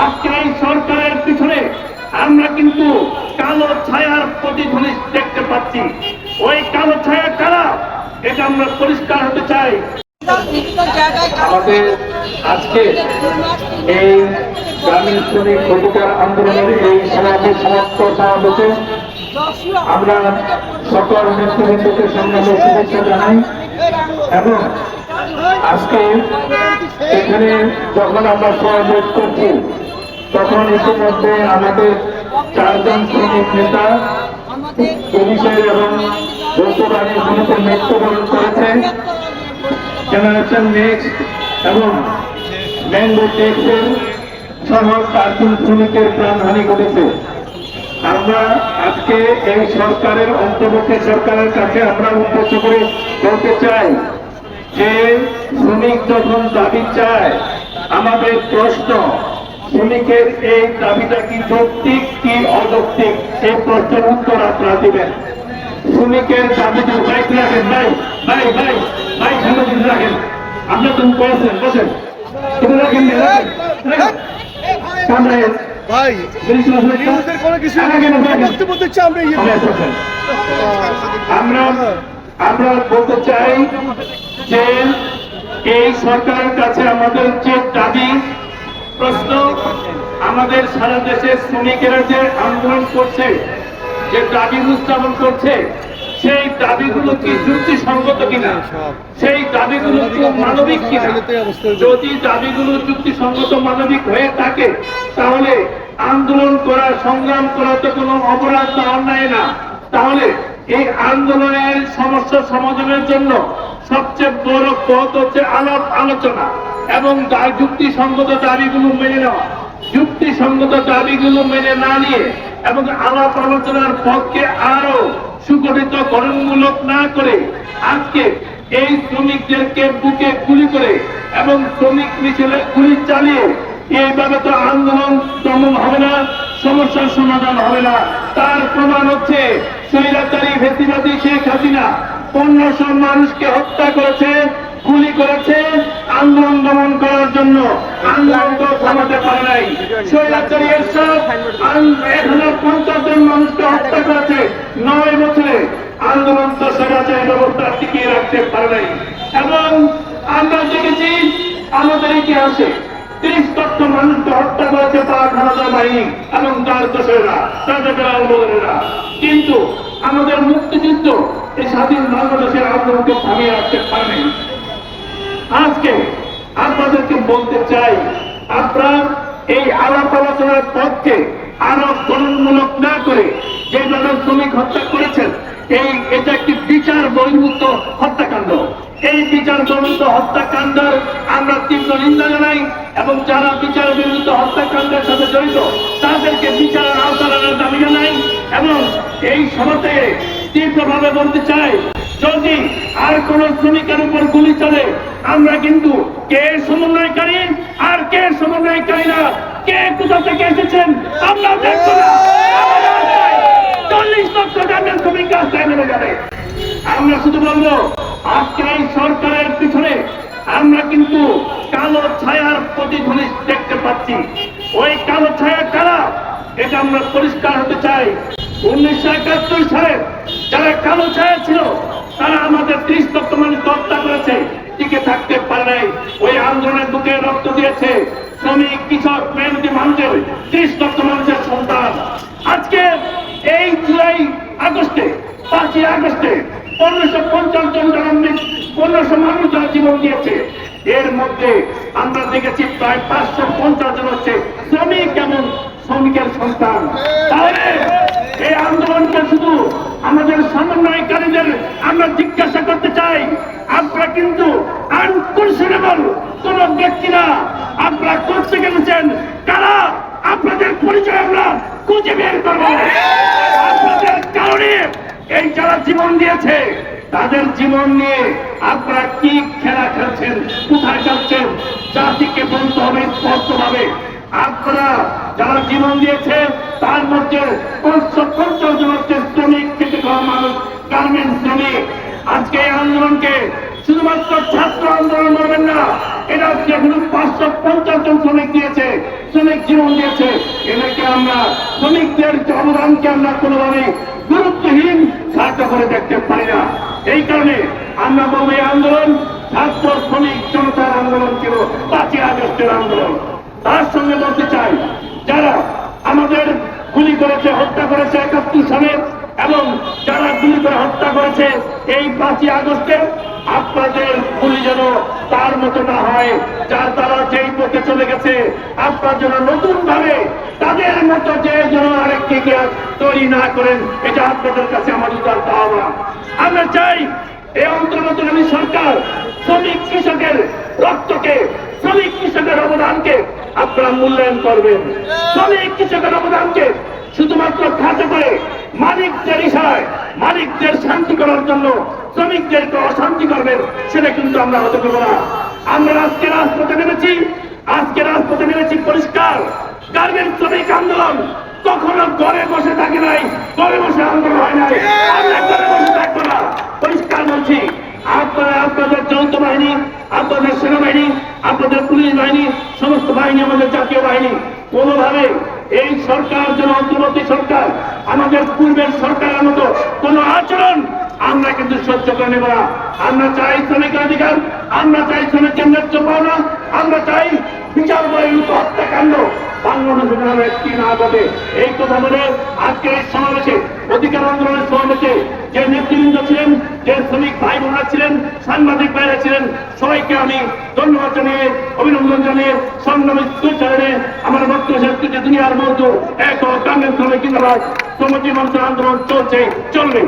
আজকে এই সরকারের পিছনে আমরা কিন্তু কালো ছায়ার প্রতিধ্বনি দেখতে পাচ্ছি। ওই কালো ছায়া কারা? এটা আমরা পরিষ্কার হতে চাই। আমাদের আজকে এই গ্রামীণ শ্রমিক অধিকার আন্দোলনের এই সমাবেশ সমাপ্ত সমাবেশে আমরা সকল নেতৃবৃন্দকে সংগ্রামের শুভেচ্ছা জানাই এবং আজকে এখানে যখন আমরা সমাবেশ করছি তখন ইতিমধ্যে আমাদের চারজন শ্রমিক নেতা, পুলিশের এবং যৌথ বাহিনীর মৃত্যুবরণ করেছে। জেনারেশন নেক্সট এবং ম্যাঙ্গো টেক্সের সহ চারজন শ্রমিকের প্রাণহানি ঘটেছে। আমরা আজকে এই সরকারের অন্তর্বর্তী সরকারের কাছে আমরা উদ্দেশ্য করে বলতে চাই যে শ্রমিক যখন দাবি চায়, আমাদের প্রশ্ন শ্রমিকের এই দাবিটা কি যৌক্তিক কি অযৌক্তিক? এই প্রশ্নের উত্তর আপনারা দিবেন। শ্রমিকের দাবিতে বাইক রাখেন ভাই ভাই ভাই ভাই ঠান্ডা দিন রাখেন। আপনার তুমি বসেন বসেন। কিন্তু রাখেন। ভাই। আমরা আমরা বলতে চাই যে এই সরকারের কাছে আমাদের যে দাবি প্রশ্ন, আমাদের সারা দেশের শ্রমিকেরা যে আন্দোলন করছে, যে দাবি উত্থাপন করছে, সেই দাবিগুলো কি যুক্তিসঙ্গত কিনা? সেই দাবিগুলো কি মানবিক কিনা? যদি দাবিগুলো যুক্তিসঙ্গত মানবিক হয়ে থাকে, তাহলে আন্দোলন করা, সংগ্রাম করা তো কোনো অপরাধ বা অন্যায় না। তাহলে এই আন্দোলনের সমস্যা সমাধানের জন্য সবচেয়ে বড় পথ হচ্ছে আলাপ আলোচনা। এবং তার যুক্তিসঙ্গত দাবিগুলো মেনে নেওয়া। যুক্তিসঙ্গত দাবিগুলো মেনে না নিয়ে এবং আলাপ আলোচনার পক্ষে আরও সুগঠিত গঠনমূলক না করে আজকে এই শ্রমিকদেরকে বুকে গুলি করে এবং শ্রমিক মিছিলে গুলি চালিয়ে এইভাবে তো আন্দোলন দমন হবে না, সমস্যার সমাধান হবে না। তার প্রমাণ হচ্ছে স্বৈরাচারী ভেসিবাদী শেখ হাসিনা পনেরোশো মানুষকে হত্যা করেছে, গুলি করেছে আন্দোলন দমন করার জন্য আন্দোলন তো থামাতে পারে নাই। স্বৈরাচারী এরশাদ এক হাজার পঞ্চাশ জন মানুষকে হত্যা করেছে নয় বছরে। আন্দোলন তো স্বৈরাচারী ব্যবস্থা টিকিয়ে রাখতে পারে নাই। এবং আমরা দেখেছি আমাদের ইতিহাসে তিরিশ লক্ষ মানুষকে হত্যা করেছে পাক হানাদার বাহিনী এবং তার দোষেরা তাদের আন্দোলনেরা। কিন্তু আমাদের মুক্তিযুদ্ধ এই স্বাধীন বাংলাদেশের আন্দোলনকে থামিয়ে রাখতে পারেনি আজকে আপনাদেরকে বলতে চাই, আপনারা এই আলাপ আলোচনার পথকে আরও গঠনমূলক না করে যেভাবে শ্রমিক হত্যা করেছেন, এই এটা একটি বিচার বহির্ভূত হত্যাকাণ্ড। এই বিচার বহির্ভূত হত্যাকাণ্ডের আমরা তীব্র নিন্দা জানাই এবং যারা বিচার বিরুদ্ধ হত্যাকাণ্ডের সাথে জড়িত, তাদেরকে বিচারের আওতায় আনার দাবি জানাই এবং এই সভা তীব্রভাবে বলতে চাই, যদি আর কোন শ্রমিকের উপর গুলি চলে আমরা কিন্তু কে সমন্বয়কারী আর কে সমন্বয়কারী না? কে কোথা থেকে এসেছেন? আমরা দেখব না। চল্লিশ লক্ষ গ্রামের শ্রমিক যাবে আমরা শুধু বলব, আজকে এই সরকারের পিছনে আমরা কিন্তু কালো ছায়ার প্রতিধ্বনি দেখতে পাচ্ছি। ওই কালো ছায়া কারা? এটা আমরা পরিষ্কার হতে চাই। উনিশশো একাত্তর সালে যারা কালো ছায়া ছিল, তারা আমাদের ত্রিশ লক্ষ মানুষ হত্যা করেছে। টিকে থাকতে পারে নাই। ওই আন্দোলনের বুকে রক্ত দিয়েছে শ্রমিক, কৃষক, মেহনতি মানুষের, ত্রিশ লক্ষ মানুষের সন্তান। আজকে এই জুলাই আগস্টে, পাঁচই আগস্টে পনেরোশো পঞ্চাশ জন পনেরোশো মানুষ যারা জীবন দিয়েছে, এর মধ্যে আমরা দেখেছি প্রায় পাঁচশো পঞ্চাশ জন হচ্ছে শ্রমিক এবং শ্রমিকের সন্তান। তাহলে এই আন্দোলনকে শুধু আমাদের সমন্বয়কারীদের আমরা জিজ্ঞাসা করতে চাই, আমরা কিন্তু আনকনসিডেবল কোন ব্যক্তিরা আপনারা করতে গেছেন। কারা? আপনাদের পরিচয় আমরা খুঁজে বের করব। আপনাদের কারণে এই যারা জীবন দিয়েছে, তাদের জীবন নিয়ে আপনারা কি খেলা খেলছেন, কোথায় খেলছেন জাতিকে বলতে হবে স্পষ্ট ভাবে আপনারা যারা জীবন দিয়েছে, তার মধ্যে শ্রমিক খেতে খাওয়া মানুষ গার্মেন্ট শ্রমিক আজকে এই আন্দোলনকে শুধুমাত্র ছাত্র আন্দোলন না যেগুলো পাঁচশো পঞ্চাশ জন শ্রমিক দিয়েছে, শ্রমিক জীবন দিয়েছে। এটাকে আমরা শ্রমিকদের অবদানকে আমরা কোনোভাবে গুরুত্বহীন সাহায্য করে দেখতে পারি না। এই কারণে আমরা বলব আন্দোলন ছাত্র, শ্রমিক, জনতার আন্দোলন ছিল পাঁচই আগস্টের আন্দোলন। তার সঙ্গে বলতে চাই, যারা আমাদের গুলি করেছে, হত্যা করেছে একাত্তর সালে এবং যারা গুলি করে হত্যা করেছে এই পাঁচই আগস্টে, আপনাদের তার মতো না হয়, যার তারা যেই পথে চলে গেছে, আপনার জন্য নতুন ভাবে তাদের মতো যে যেন আরেকটি ইতিহাস তৈরি না করেন, এটা আপনাদের কাছে আমাদের দরকার আহ্বান আমরা চাই এই অন্তর্বর্তীকালীন সরকার শ্রমিক কৃষকের রক্তকে, শ্রমিক কৃষকের অবদানকে আপনারা মূল্যায়ন করবেন। শ্রমিক কৃষকের অবদানকে শুধুমাত্র খাতে করে মালিকদের ইশারায় মালিকদের শান্তি করার জন্য শ্রমিকদেরকে অশান্তি করবেন, সেটা কিন্তু আমরা হতে পারব না। আমরা আজকে রাজপথে নেমেছি, আজকে রাজপথে নেমেছি পরিষ্কার। গার্মেন্ট শ্রমিক আন্দোলন কখনো ঘরে বসে থাকে নাই, ঘরে বসে আন্দোলন হয় নাই। আমরা ঘরে বসে থাকব না। পরিষ্কার বলছি, আপনারা আপনাদের যৌথ বাহিনী, আপনাদের সেনাবাহিনী, আপনাদের পুলিশ বাহিনী, সমস্ত বাহিনী, আমাদের জাতীয় বাহিনী, কোনোভাবে এই সরকার যেন অন্তর্বর্তী সরকার, আমাদের পূর্বের সরকারের মতো কোন আচরণ আমরা কিন্তু সহ্য করে নেব না। আমরা চাই শ্রমিক অধিকার, আমরা চাই শ্রমিকের ন্যায্য পাওনা, আমরা চাই বিচার বহির্ভূত হত্যাকাণ্ড বাংলাদেশে না ঘটে। এই কথা বলে আজকের এই সমাবেশে, অধিকার আন্দোলনের সমাবেশে যে নেতৃবৃন্দ ছিলেন, যে শ্রমিক ভাই বোনরা ছিলেন সাংবাদিক ভাইরা ছিলেন সবাইকে আমি ধন্যবাদ জানিয়ে অভিনন্দন জানিয়ে সংগ্রামী জানিয়ে আমার বক্তব্য শেষ করতে মতো এক কাঙ্গের শ্রমিক আন্দোলন চলছে চলবে।